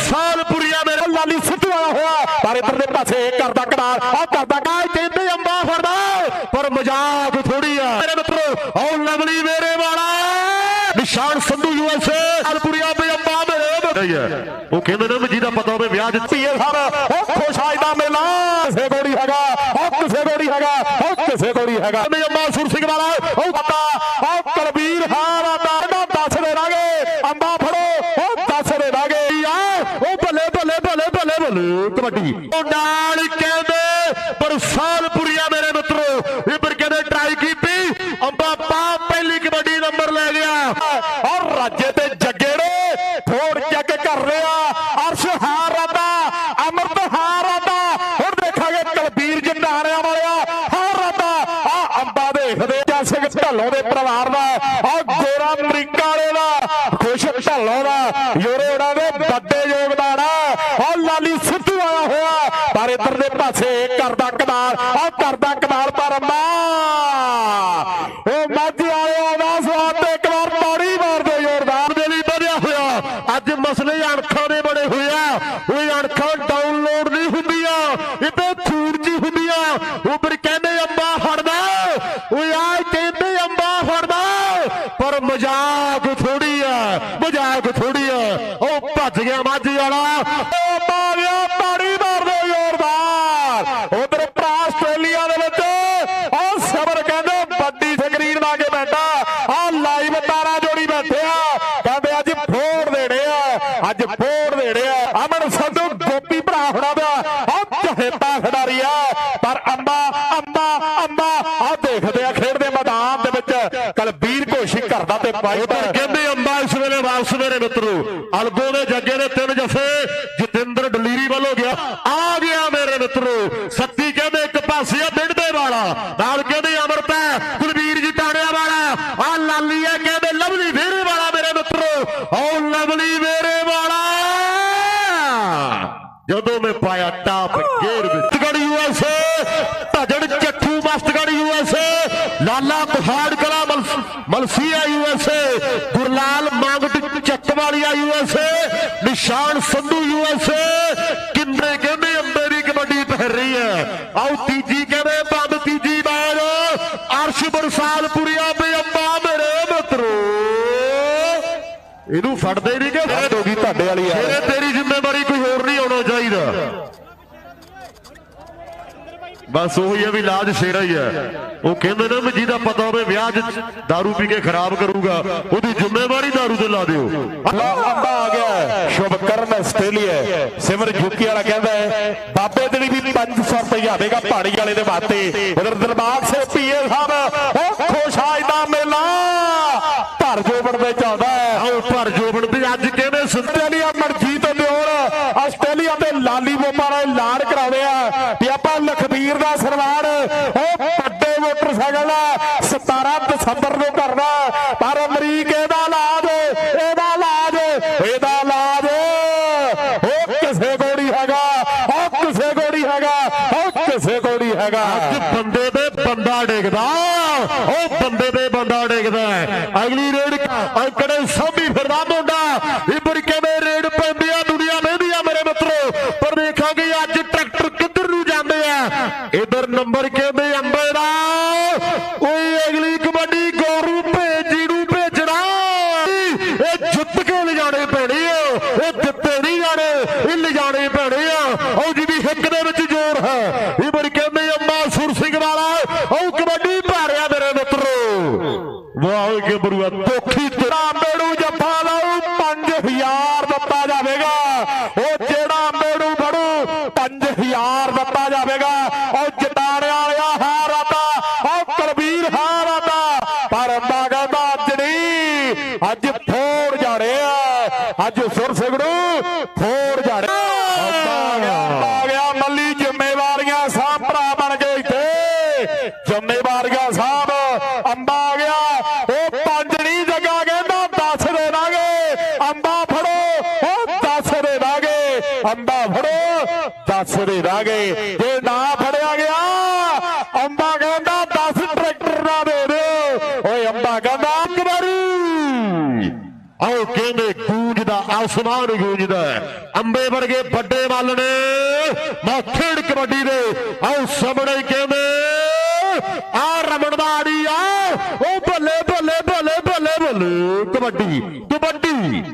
ਸਾਲਪੁਰੀਆ ਮੇਰੇ ਲਾਲੀ ਸਿੱਧੂ ਹੋਇਆ। ਪਰ ਇਧਰ ਦੇ ਪਾਸੇ ਕਰਦਾ ਕਨਾਲ ਆ ਕਰਦਾ ਕਾ ਕਹਿੰਦੇ ਅੰਬਾ ਫੜਦਾ ਪਰ ਮਜ਼ਾਕ ਥੋੜੀ ਆ। ਮੇਰੇ ਮਿੱਤਰੋ ਆਓ ਲਵਲੀ ਮੇਰੇ ਵਾਲਾ ਨਿਸ਼ਾਨ ਸੰਧੂ ਯੂਐਸਏ ਸਾਲਪੁਰੀਆ ਬੇ ਅੰਬਾ ਮੇਰੇ ਹੈ। ਉਹ ਕਹਿੰਦੇ ਨੇ ਜਿਹਦਾ ਪਤਾ ਹੋਵੇ ਵਿਆਹ ਚ ਧੀਏ ਸਰ ਉਹ ਖੁਸ਼ਾਈ ਦਾ ਮੇਲਾ। ਕਿਸੇ ਕੋੜੀ ਹੈਗਾ ਉਹ ਕਿਸੇ ਕੋੜੀ ਹੈਗਾ ਉਹ ਕਿਸੇ ਕੋੜੀ ਹੈਗਾ। ਮੈਂ ਅੰਬਾ ਸੁਰ ਸਿੰਘ ਵਾਲਾ ਉਹ ਪਤਾ ਉਹ ਕਲਬੀਰ ਹਾਰ ਆਤਾ ਇਹਦਾ ਦੱਸ ਦੇ ਰਾਗੇ ਅੰਬਾ ਫੜੋ ਉਹ ਦੱਸ ਦੇ ਰਾਗੇ ਆ ਉਹ ਬੱਲੇ ਬੱਲੇ ਬੱਲੇ ਬੱਲੇ ਕਬੱਡੀ ਉਹ ਨਾਲ ਕਹਿੰਦੇ, ਪਰ ਮੇਰੇ ਮਿੱਤਰੋ ਇਹ ਕਹਿੰਦੇ ਟਰਾਈ ਕੀਤੀ। ਅੰਬਾ ਪਾ ਪਹਿਲੀ ਕਬੱਡੀ ਨੰਬਰ ਲੈ ਗਿਆ। ਔਰ ਰਾਜੇ ਤੇ ਜੱਗੇ ਨੇ ਫੋੜ ਚੱਕ ਕਰ ਰਿਹਾ ਅਰਸ਼ ਹਾਰ ਆਤਾ ਅਮਰਤ ਹਾਰ ਆਤਾ ਹੁਣ ਦੇਖਾਂਗੇ ਕਲਬੀਰ ਜੰਡਾਰਿਆਂ ਵਾਲਿਆ ਹਾਰ ਆਤਾ ਆ ਅੰਬਾ ਦੇਖਦੇ ਜਾਂ ਸਿੰਘ ਢੱਲੋਂ ਦੇ ਪਰਿਵਾਰ ਦਾ। ਆ ਗੋਰਾ ਅਮਰੀਕਾ ਵਾਲੇ ਦਾ, ਖੁਸ਼ ਢੱਲੋਂ ਦਾ। ਯੋਰੇ ਦੇ ਵੱਡੇ ਯੋਗਦਾਨ ਆ ਆ ਲਾਲੀ ਸਿੱਧੂ ਆਇਆ ਹੋਇਆ ਪਰ ਇੱਧਰ ਦੇ ਪਾਸੇ। ਕਰਦਾ ਕਨਾਲ ਆ ਕਰਦਾ ਕਨਾਲ ਪਰ ਅੰਬਾ ਉਹ ਮਾਝੀ ਵਾਲਿਆਂ ਦਾ ਸਵਾਦ ਤੇ ਇੱਕ ਵਾਰ ਤਾੜੀ ਮਾਰਦੇ ਜ਼ੋਰਦਾਰ ਦੇ ਲਈ ਵਧਿਆ ਹੋਇਆ। ਅੱਜ ਮਸਲੇ ਅਣਖਾਂ ਦੇ ਬੜੇ ਹੋਏ ਉਹ ਅਣਖਾਂ ਡਾਊਨਲੋਡ ਨਹੀਂ ਹੁੰਦੀਆਂ। ਇਹ ਤੇ ਥੂਰ ਜੀ ਹੁੰਦੀਆਂ। ਉਹ ਫਿਰ ਕਹਿੰਦੇ ਅੰਬਾ ਫੜਦਾ। ਉਹ ਆ ਕਹਿੰਦੇ ਅੰਬਾ ਫੜਦਾ। ਪਰ ਮਜ਼ਾਕ ਥੋੜੀ ਆ। ਮਜ਼ਾਕ ਥੋੜੀ ਆ। ਉਹ ਭੱਜ ਗਿਆ ਮਾਝੀ ਵਾਲਾ। ਉਹ ਮਾਰਿਆ ਤਾੜੀ ਮਾਰਦੇ ਜ਼ੋਰਦਾਰ ਉਧਰ ਭਰਾ ਆਸਟ੍ਰੇਲੀਆ ਦੇ ਵਿੱਚ ਉਹ ਸਬਰ ਕਹਿੰਦੇ ਵੱਡੀ ਸਕਰੀਨ ਲਾ ਕੇ ਬੈਠਾ। ਆ ਲਾਈਵ ਤਾਰਾ ਜੋੜੀ ਬੈਠੇ ਆ। ਕਹਿੰਦੇ ਅੱਜ ਫੋੜ ਦੇਣੇ ਆ। ਅੱਜ ਫੋੜ ਦੇਣੇ ਆ। ਅਮਨ ਸੰਧੂ, ਗੋਪੀ ਭਰਾ ਹੋਣਾ ਦਾ। ਆ ਚਹੇਤਾ ਖਿਡਾਰੀ ਆ। ਪਰ ਅੰਬਾ ਅੰਬਾ ਅੰਬਾ। ਆ ਦੇਖਦੇ ਆ ਖੇਡਦੇ ਮੈਦਾਨ ਦੇ ਵਿੱਚ। ਕਲਬੀਰ ਘੋਸ਼ੀ ਕਰਦਾ ਤੇ ਪਾਈ ਕਹਿੰਦੇ ਅੰਬਾ ਇਸ ਵੇਲੇ ਵਾਪਸ ਮੇਰੇ ਮਿੱਤਰੋ। ਅਲਗੋ ਦੇ ਜੱਗੇ ਦੇ ਤਿੰਨ ਜਫੇ ਜਤਿੰਦਰ ਡਲੀਰੀ ਵੱਲੋਂ ਗਿਆ ਆ ਗਿਆ ਮੇਰੇ ਮਿੱਤਰੋ ਸੱਤੀ ਕਹਿੰਦੇ ਇੱਕ ਪਾਸੇ ਆ ਬਿੰਡਦੇ ਵਾਲਾ ਨਾਲ ਕਹਿੰਦੇ ਅਮਰਤ ਹੈ ਕੁਲਵੀਰ ਜੀ ਟਾਣਿਆ ਵਾਲਾ ਆ ਲਾਲੀ ਹੈ ਕਹਿੰਦੇ ਲਵਲੀ ਵੇਰੇ ਵਾਲਾ ਮੇਰੇ ਮਿੱਤਰੋ ਓ ਲਵਲੀ ਵੇਰੇ ਵਾਲਾ ਪਾਇਆ ਟਾਪ ਗੇਰ ਵਿੱਚ। ਗੜ ਯੂਐਸਏ ਭਜੜ ਚੱਠੂ ਮਸਤਗੜ ਯੂਐਸਏ ਲਾਲਾ ਪਹਾੜ ਕਲਾ ਮਲ- ਮਲਸੀਆ ਯੂਐਸਏ ਗੁਰਲਾਲ ਮੰਗਟ ਚੱਕ ਵਾਲੀਆ ਯੂਐਸਏ ਨਿਸ਼ਾਨ ਸੰਧੂ ਯੂਐਸਏ ਕਿੰਨੇ ਕਹਿੰਦੇ ਅੰਬੇ ਦੀ ਕਬੱਡੀ ਪਹਿਰ ਰਹੀ ਹੈ। ਆਓ ਤੀਜੀ ਕਹਿੰਦੇ ਬੰਦ ਤੀਜੀ ਬਾਜ। ਅਰਸ਼ ਬਰਸਾਲਪੁਰੀਆ ਬੇ ਅੰਬਾ ਮੇਰੇ ਮਿੱਤਰੋ। ਇਹਨੂੰ ਫੜਦੇ ਨਹੀਂ ਕਿ ਹੋ ਗਈ ਤੁਹਾਡੇ ਵਾਲੀ ਆ। ਤੇਰੀ ਜ਼ਿੰਮੇਵਾਰੀ ਕੋਈ ਹੋਰ ਨਹੀਂ ਹੋਣਾ ਚਾਹੀਦਾ ਬਸ ਉਹੀ ਹੈ ਵੀ ਲਾਜ ਸ਼ੇਰਾ ਹੀ ਹੈ ਉਹ ਕਹਿੰਦੇ ਨੇ ਵੀ ਜਿਹਦਾ ਪਤਾ ਹੋਵੇ ਵਿਆਹ 'ਚ दारू ਪੀ ਕੇ ਖਰਾਬ ਕਰੂਗਾ ਉਹਦੀ ਜ਼ਿੰਮੇਵਾਰੀ दारू ਤੇ ਲਾ ਦਿਓ ਅੱਲਾ ਅੰਬਾ ਆ ਗਿਆ ਹੈ। ਸ਼ੁਭਕਰਨ ਆਸਟ੍ਰੇਲੀਆ ਸਿਮਰ ਜੁਕੀ ਵਾਲਾ ਕਹਿੰਦਾ ਹੈ, ਬਾਬੇ ਦੇ ਲਈ ਵੀ 500 ਰੁਪਏ ਆਵੇਗਾ ਪਹਾੜੀ ਵਾਲੇ ਦੇ ਵਾਸਤੇ ਉਧਰ ਦਿਲਬਾਗ ਸੇ ਪੀਏ ਸਾਹਿਬ ਉਹ ਖੁਸ਼ਾਈ ਦਾ ਮੇਲਾ ਭਰ ਜੋਬਣ ਵਿੱਚ ਨਾਲ ਵੀ ਆਪਾਂ ਲਖਬੀਰ ਦਾ ਸਨਮਾਨ ਉਹ ਵੱਡੇ ਮੋਟਰਸਾਈਕਲ 17 ਦਸੰਬਰ ਨੂੰ ਕਰਨਾ, ਪਰ ਅਮਰੀਕੇ ਦਾ ਇਲਾਜ, ਇਹਦਾ ਇਲਾਜ ਇਹਦਾ ਇਲਾਜ। ਉਹ ਕਿਸੇ ਕੋੜੀ ਹੈਗਾ, ਉਹ ਕਿਸੇ ਕੋੜੀ ਹੈਗਾ, ਉਹ ਕਿਸੇ ਕੋੜੀ ਹੈਗਾ। ਅੱਜ ਬੰਦੇ ਦੇ ਬੰਦਾ ਡੇਗਦਾ, ਉਹ ਬੰਦੇ ਤੇ ਬੰਦਾ ਡੇਗਦਾ ਅਗਲੀ ਰੇਡ ਅੰਕੜੇ ਸਾਂਭੀ ਫਿਰਦਾ ਮੁੰਡਾ ਇਬਰ ਕਿਵੇਂ ਰੇਡ ਪੈਂਦੀ ਆ ਦੁਨੀਆ ਲੈਂਦੀ ਆ ਮੇਰੇ ਮਿੱਤਰੋ। ਪਰ ਦੇਖਾਂਗੇ ਅੱਜ ਟਰੈਕਟਰ ਕਿੱਧਰ ਨੂੰ ਜਾਂਦੇ ਆ ਇਧਰ ਨੰਬਰ ਕਹਿੰਦੇ ਅੰਬੇ ਓਏ ਅਗਲੀ ਕਬੱਡੀ ਗੋਰੂ ਭੇਜੀ ਨੂੰ ਭੇਜਣਾ। ਇਹ ਜਿੱਤ ਕੇ ਲਿਜਾਣੇ ਪੈਣੇ ਆ। ਇਹ ਦਿੱਤੇ ਨਹੀਂ ਜਾਣੇ, ਇਹ ਲਿਜਾਣੇ ਪੈਣੇ ਆ। ਉਹ ਜਿਹਦੀ ਹਿੱਕ ਦੇ ਵਿੱਚ ਜ਼ੋਰ ਹੈ। ਇਹ ਬੜੀ ਕਹਿੰਦੇ ਅੰਮਾ ਸੁਰ ਸਿੰਘ ਵਾਲਾ। ਉਹ ਕਬੱਡੀ ਭਾਰਿਆ ਮੇਰੇ ਮਿੱਤਰੋ। ਵਾਹ ਕੇ ਬਰੂਆ ਤੋਖੀ ਤੇਰਾ ਅੰਬੇੜੂ ਜੱਫਾ ਲਾਉ 5000 ਦਿੱਤਾ ਜਾਵੇਗਾ ਉਹ ਜਿਹੜਾ ਅੰਬੇੜੂ ਫੜੂ 5000 ਦਿੱਤਾ ਜਾਵੇਗਾ। ਉਹ ਜਟਾਣੇ ਵਾਲਿਆ ਹਾਰ ਆਤਾ ਉਹ ਕਲਬੀਰ ਹਾਰ ਆਤਾ। ਪਰ ਅੰਬਾ ਕਹਿੰਦਾ ਅੱਜ ਨਹੀਂ ਅੱਜ ਫੋੜ ਜਾਣੇ ਆ। ਅੱਜ ਸੁਰ ਸਿਗੜੂ ਫੋੜ ਜਾਣੇ ਆ। ਗਿਆ, ਮੱਲੀ ਜ਼ਿੰਮੇਵਾਰੀਆਂ ਸਾਂਭ ਭਰਾ ਬਣ ਗਏ ਇੱਥੇ। ਜ਼ਿੰਮੇਵਾਰੀਆਂ ਸਾਹਿਬ ਅੰਬਾ ਆ ਗਿਆ ਉਹ ਪੰਜ ਨਹੀਂ ਜਗਾ ਕਹਿੰਦਾ 10 ਦੇ ਦਾਂਗੇ ਅੰਬਾ ਫੜੋ ਉਹ 10 ਦੇ ਦਾਂਗੇ ਅੰਬਾ ਫੜੋ 10 ਦੇ ਦਾਂਗੇ। ਜੇ ਨਾ ਫੜਿਆ ਗਿਆ, ਅੰਬਾ ਕਹਿੰਦਾ 10 ਟਰੈਕਟਰ ਨਾ ਦੇ ਦਿਓ। ਓਏ ਅੰਬਾ ਕਹਿੰਦਾ ਇੱਕ ਆਓ ਕਹਿੰਦੇ ਗੂੰਜਦਾ ਅਸਮਾਨ ਗੂੰਜਦਾ ਅੰਬੇ ਵਰਗੇ ਵੱਡੇ ਮੱਲ ਨੇ ਮੈਂ ਕਬੱਡੀ ਦੇ। ਆਓ ਸਾਹਮਣੇ ਕਹਿੰਦੇ, ਆ ਰਮਣਵਾੜੀ ਆ। ਉਹ ਬੱਲੇ ਬੱਲੇ ਬੱਲੇ ਬੱਲੇ ਬੱਲੇ ਕਬੱਡੀ ਕਬੱਡੀ।